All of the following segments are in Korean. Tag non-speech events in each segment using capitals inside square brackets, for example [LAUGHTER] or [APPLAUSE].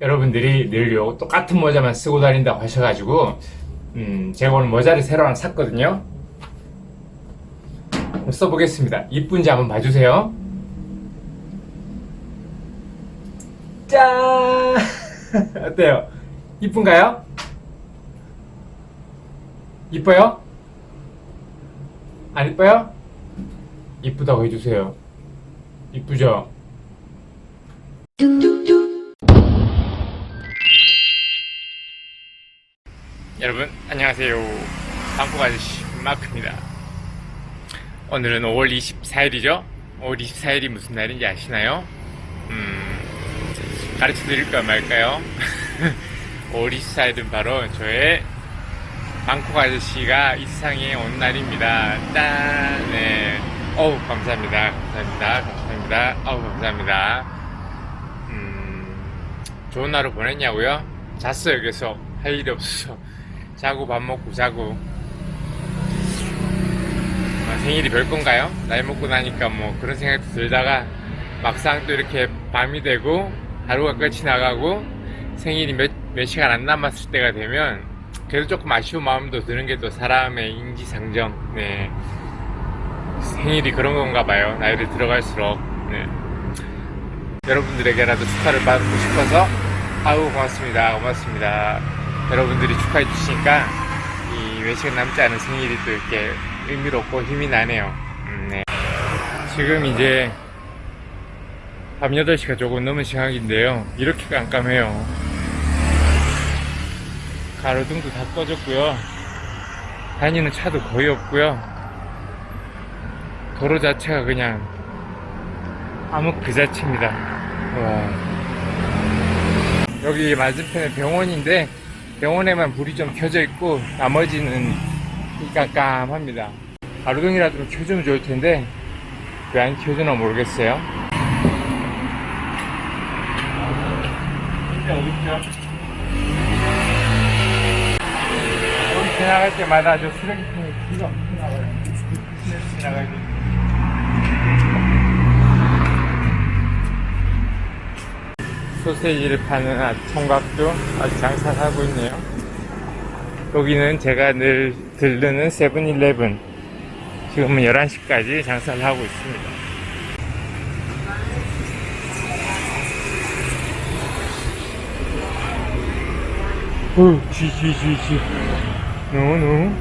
여러분들이 늘 요 똑같은 모자만 쓰고 다닌다고 하셔가지고 음, 제가 오늘 모자를 새로 하나 샀거든요. 써보겠습니다. 이쁜지 한번 봐주세요. 짠! [LAUGHS] 어때요? 이쁜가요? 이뻐요? 안 이뻐요? 이쁘다고 해주세요. 이쁘죠? 여러분 안녕하세요. 방콕 아저씨 마크입니다. 오늘은 5월 24일이죠. 5월 24일이 무슨 날인지 아시나요? 음, 가르쳐 드릴까 말까요? [LAUGHS] 5월 24일은 바로 저의 방콕 아저씨가 이 세상에 온 날입니다. 짠! 네. 어우, 감사합니다. 감사합니다. 감사합니다. 어우, 감사합니다. 음, 좋은 하루 보냈냐고요? 잤어요, 계속. 할 일이 없어서. 자고 밥 먹고 자고. 아, 생일이 별 건가요? 나이 먹고 나니까 뭐 그런 생각도 들다가 막상 또 이렇게 밤이 되고 하루가 끝이 나가고 생일이 몇, 몇 시간 안 남았을 때가 되면 그래도 조금 아쉬운 마음도 드는 게 또 사람의 인지상정. 네. 생일이 그런 건가 봐요. 나이를 들어갈수록. 네. 여러분들에게라도 축하를 받고 싶어서 아우 고맙습니다. 고맙습니다. 여러분들이 축하해 주시니까 이몇 시간 남지 않은 생일이 또 이렇게 의미롭고 힘이 나네요. 음, 네. 지금 이제 밤 8시가 조금 넘은 시간인데요. 이렇게 깜깜해요. 가로등도 다 꺼졌고요. 다니는 차도 거의 없고요. 도로 자체가 그냥 암흑 그 자체입니다. 와. 여기 맞은편에 병원인데 병원에만 불이 좀 켜져 있고 나머지는 깜깜합니다. 가로등이라도 좀 켜주면 좋을 텐데 왜 안 켜주나 모르겠어요. 여기 지나갈 때마다 저 쓰레기통에 비가 엄청 나가요. 지나갈 때. 소세지를 파는 아- 총각도 아직 장사를 하고 있네요. 여기는 제가 늘 들르는 세븐일레븐. 지금은 11시까지 장사를 하고 있습니다. 어, 쥐, 쥐, 쥐, 쥐. 너무, 너무.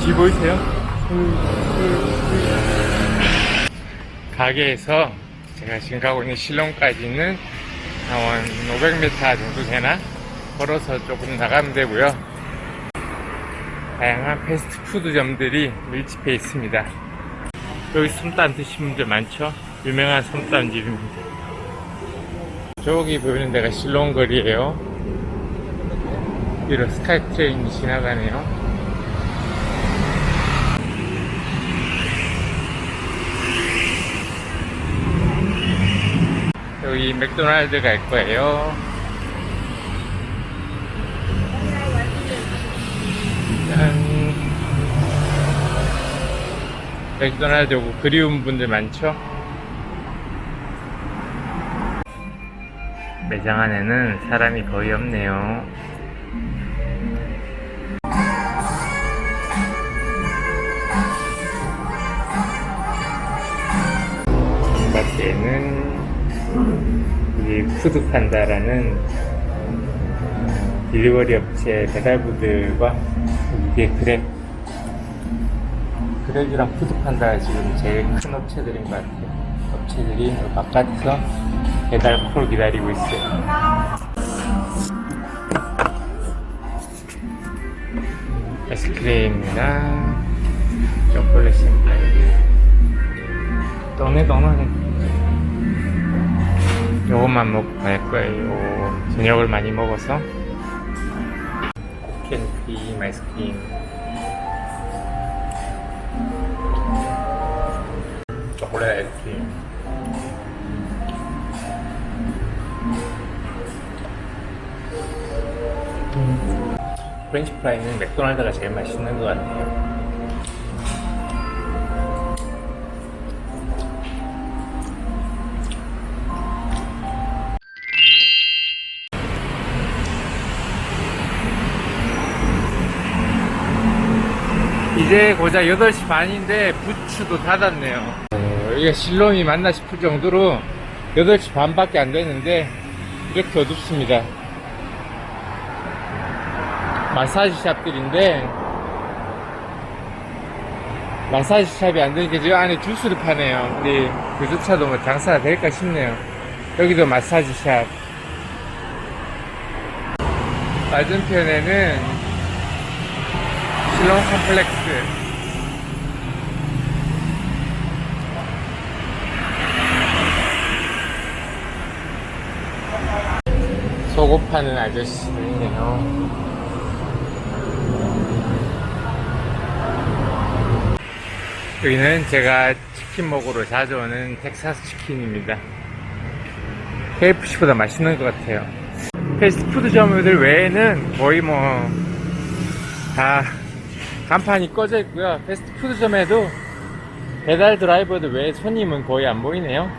쥐 보이세요? 가게에서 제가 지금 가고 있는 실롱까지는 한 500m 정도 되나? 걸어서 조금 나가면 되고요. 다양한 패스트푸드점들이 밀집해 있습니다. 여기 솜땀 드시는 분들 많죠? 유명한 솜땀집입니다. 저기 보이는 데가 실롱 거리예요. 위로 스카이 트레인이 지나가네요. 맥도날드 갈 거예요. 짠. 맥도날드 오고 그리운 분들 많죠? 매장 안에는 사람이 거의 없네요. 밖에는 이 푸드판다라는 딜리버리 업체 배달부들과 이게 그랩 그랩이랑 푸드판다가 지금 제일 큰 업체들인 것 같아요. 업체들이 바깥에서 배달 콜 기다리고 있어요. 아이스크림이랑 초콜릿 샘플. 떠네 떠네 요것만 먹고 갈 거예요. 저녁을 많이 먹어서. 쿠키앤크림 아이스크림. 초콜릿 아이스크림. 음. 프렌치 프라이는 맥도날드가 제일 맛있는 것 같아요. 이제 고작 8시 반인데 부츠도 닫았네요. 어, 이게 실론이 맞나 싶을 정도로 8시 반밖에 안 됐는데 이렇게 어둡습니다. 마사지 샵들인데 마사지 샵이 안 되니까 지금 안에 주스를 파네요. 우리 그조차도 뭐 장사가 될까 싶네요. 여기도 마사지 샵. 맞은편에는 실론 컴플렉스. 속옷 파는 아저씨들이네요. 여기는 제가 치킨 먹으러 자주 오는 텍사스 치킨입니다. KFC보다 맛있는 것 같아요. 패스트푸드점들 외에는 거의 뭐, 다 간판이 꺼져 있고요. 패스트푸드점에도 배달 드라이버들 외에 손님은 거의 안 보이네요.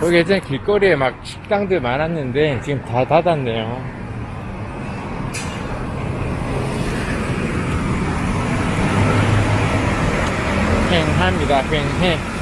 여기 예전에 길거리에 막 식당들 많았는데 지금 다 닫았네요. 횡합니다, 횡해.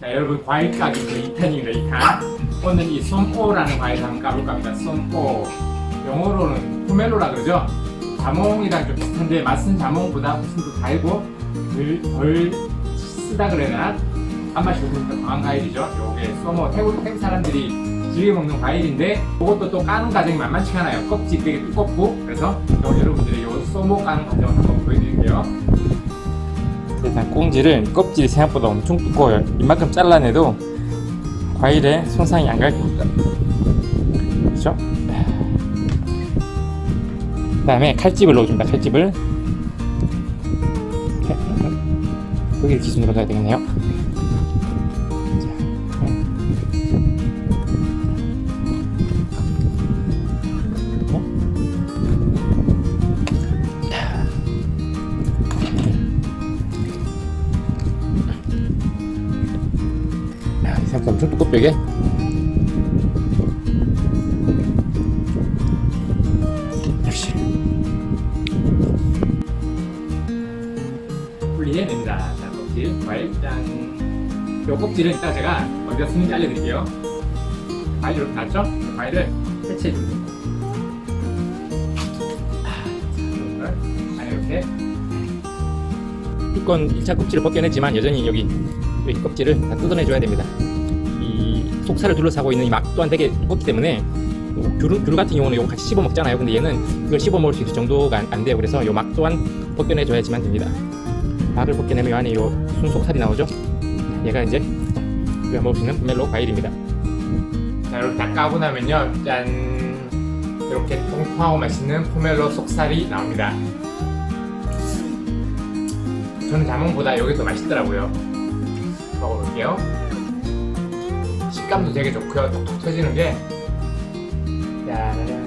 자, 여러분 과일 가게 그 2탄입니다. 2탄. 오늘 이 솜포라는 과일 한번 까볼까 합니다. 솜포. 영어로는 포멜로라 그러죠. 자몽이랑 좀 비슷한데 맛은 자몽보다 훨씬 더 달고 덜, 덜 쓰다 그래나 단맛이 훨씬 더 강한 과일이죠. 요게 솜모 태국 태국 사람들이 즐겨 먹는 과일인데 이것도 또 까는 과정이 만만치가 않아요. 껍질 되게 두껍고 그래서 오늘 여러분들이 요 솜모 까는 과정을 한번 보여드릴게요. 일단 꽁지를 껍질이 생각보다 엄청 두꺼워요. 이만큼 잘라내도 과일에 손상이 안 갈 겁니다. 그렇죠? 그 다음에 칼집을 넣어줍니다. 칼집을 이렇게. 여기 기준으로 넣어야 되겠네요. 생각보다 엄청 두껍게 역시. 분리해냅니다. 자 껍질 과일 짠요 껍질은 이따 제가 어디다 쓰는지 알려드릴게요. 과일 이렇게 놨죠? 그 과일을 해체해줍니다. 아, 이렇게. 이건 1차 껍질을 벗겨냈지만 여전히 여기 여기 껍질을 다 뜯어내줘야 됩니다. 이 속살을 둘러싸고 있는 이 막 또한 되게 두껍기 때문에 귤, 귤 같은 경우는 이거 같이 씹어 먹잖아요. 근데 얘는 이걸 씹어 먹을 수 있을 정도가 안, 안 돼요. 그래서 요 막 또한 벗겨내줘야지만 됩니다. 막을 벗겨내면 요 안에 요 순속살이 나오죠. 얘가 이제 우리가 먹을 수 있는 포멜로 과일입니다. 자, 이렇게 다 까고 나면요, 짠 이렇게 통통하고 맛있는 포멜로 속살이 나옵니다. 저는 자몽보다 여기 더 맛있더라고요. 먹어볼게요. 식감도 되게 좋고요. 톡톡 터지는 게. 짜라란.